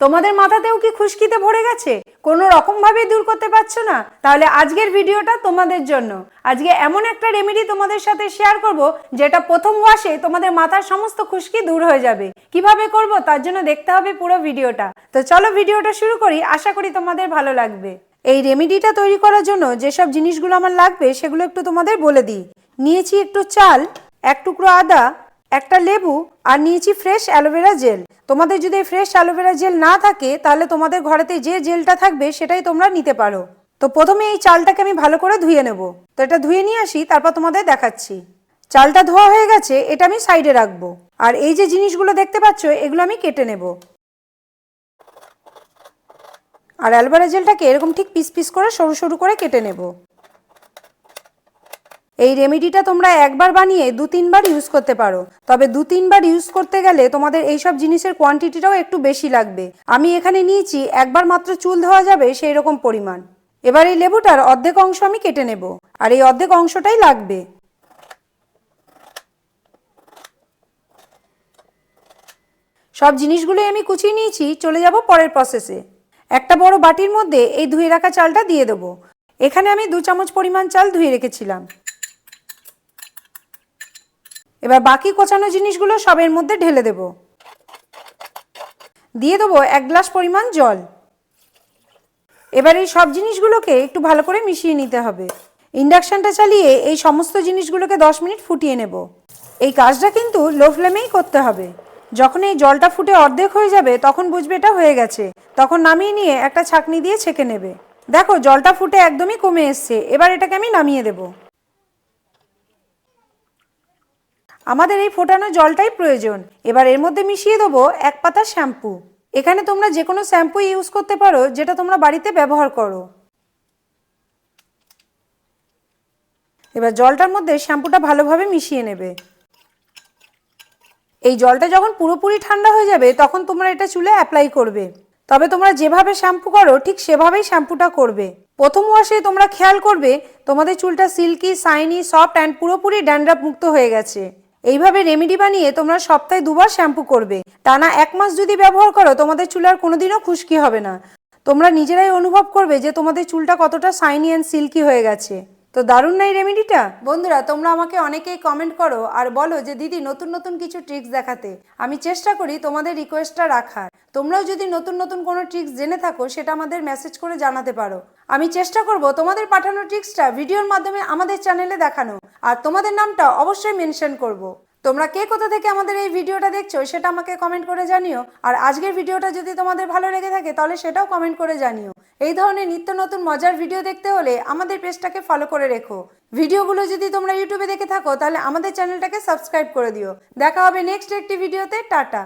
তোমাদের মাথাতেও কি খুশকিতে ভরে গেছে? কোনো রকম ভাবে দূর করতে পারছ না? তাহলে আজকের ভিডিওটা তোমাদের জন্য। আজকে এমন একটা রেমেডি তোমাদের সাথে শেয়ার করব, যেটা প্রথম ওয়াশে তোমাদের মাথার সমস্ত খুশকি দূর হয়ে যাবে। কীভাবে করব? তার জন্য দেখতে হবে পুরো ভিডিওটা। তো চলো ভিডিওটা শুরু করি। আশা করি তোমাদের ভালো লাগবে। এই রেমেডিটা তৈরি করার জন্য যেসব জিনিসগুলো আমার লাগবে, সেগুলো একটু তোমাদের বলে দিই। নিয়েছি একটু চাল, এক টুকরো আদা একটা লেবু আর নিয়েছি ফ্রেশ অ্যালোভেরা জেল। তোমাদের যদি ফ্রেশ অ্যালোভেরা জেল না থাকে, তাহলে তোমাদের ঘরেতে যে জেলটা থাকবে, সেটাই তোমরা নিতে পারো। তো প্রথমে এই চালটাকে আমি ভালো করে ধুয়ে নেব। তো এটা ধুয়ে নিয়ে আসি, তারপর তোমাদের দেখাচ্ছি। চালটা ধোয়া হয়ে গেছে, এটা আমি সাইডে রাখব। আর এই যে জিনিসগুলো দেখতে পাচ্ছ, এগুলো আমি কেটে নেব। আর অ্যালোভেরা জেলটাকে এরকম ঠিক পিস পিস করে সরু সরু করে কেটে নেব। এই রেমেডিটা তোমরা একবার বানিয়ে দু তিনবার ইউজ করতে পারো। তবে দু তিনবার ইউজ করতে গেলে তোমাদের এইসব জিনিসের কোয়ান্টিটিটাও একটু বেশি লাগবে। আমি এখানে নিয়েছি, একবার মাত্র চুল ধোয়া যাবে সেই রকম পরিমাণ। এবার এই লেবুটার অর্ধেক অংশ আমি কেটে নেব, আর এই অর্ধেক অংশটাই লাগবে। সব জিনিসগুলোই আমি কুচিয়ে নিয়েছি, চলে যাব পরের প্রসেসে একটা বড় বাটির মধ্যে এই ধুয়ে রাখা চালটা দিয়ে দেবো। এখানে আমি দু চামচ পরিমাণ চাল ধুয়ে রেখেছিলাম। এবার বাকি কোচানো জিনিসগুলো সবের মধ্যে ঢেলে দেব। দিয়ে দেবো এক গ্লাস পরিমাণ জল। এবার এই সব জিনিসগুলোকে একটু ভালো করে মিশিয়ে নিতে হবে। ইন্ডাকশানটা চালিয়ে এই সমস্ত জিনিসগুলোকে দশ মিনিট ফুটিয়ে নেব। এই কাজটা কিন্তু লো ফ্লেমেই করতে হবে। যখন এই জলটা ফুটে অর্ধেক হয়ে যাবে, তখন বুঝবে এটা হয়ে গেছে। তখন নামিয়ে নিয়ে একটা ছাকনি দিয়ে ছেঁকে নেবে। দেখো, জলটা ফুটে একদমই কমে এসছে। এবার এটাকে আমি নামিয়ে দেবো। আমাদের এই ফোটানো জলটাই প্রয়োজন। এবার এর মধ্যে মিশিয়ে দেবো এক পাতা শ্যাম্পু। এখানে তোমরা যে কোনো শ্যাম্পু ইউজ করতে পারো, যেটা তোমরা বাড়িতে ব্যবহার করো। এবার জলটার মধ্যে শ্যাম্পুটা ভালোভাবে মিশিয়ে নেবে। এই জলটা যখন পুরোপুরি ঠান্ডা হয়ে যাবে, তখন তোমরা এটা চুলে অ্যাপ্লাই করবে। তবে তোমরা যেভাবে শ্যাম্পু করো, ঠিক সেভাবেই শ্যাম্পুটা করবে। প্রথম ওয়াশে তোমরা খেয়াল করবে, তোমাদের চুলটা সিল্কি, সাইনি, সফট অ্যান্ড পুরোপুরি ড্যান্ড্রাফ মুক্ত হয়ে গেছে। এইভাবে রেমেডি বানিয়ে তোমরা সপ্তাহে দুবার শ্যাম্পু করবে। টানা এক মাস যদি ব্যবহার করো, তোমাদের চুল আর কোনোদিনও খুশকি হবে না। তোমরা নিজেরাই অনুভব করবে যে তোমাদের চুলটা কতটা সাইনি অ্যান্ড সিল্কি হয়ে গেছে। তো দারুণ নাই রেমেডিটা? বন্ধুরা, তোমরা আমাকে অনেকেই কমেন্ট করো আর বলো যে, দিদি, নতুন নতুন কিছু ট্রিক্স দেখাতে। আমি চেষ্টা করি তোমাদের রিকোয়েস্টটা রাখার। তোমরাও যদি নতুন নতুন কোনো ট্রিক্স জেনে থাকো, সেটা আমাদের মেসেজ করে জানাতে পারো। আমি চেষ্টা করব তোমাদের পাঠানো ট্রিক্সটা ভিডিওর মাধ্যমে আমাদের চ্যানেলে দেখানো আর তোমাদের নামটা অবশ্যই মেনশন করব। তোমরা কে কোথা থেকে আমাদের এই ভিডিওটা দেখছ সেটা আমাকে কমেন্ট করে জানিও। আর আজকের ভিডিওটা যদি তোমাদের ভালো লেগে থাকে তাহলে সেটাও কমেন্ট করে জানিও। এই ধরনের নিত্য নতুন মজার ভিডিও দেখতে হলে আমাদের পেজটাকে ফলো করে রেখো। ভিডিওগুলো যদি তোমরা ইউটিউবে দেখে থাকো তাহলে আমাদের চ্যানেলটাকে সাবস্ক্রাইব করে দিও। দেখা হবে নেক্সট একটি ভিডিওতে, টাটা।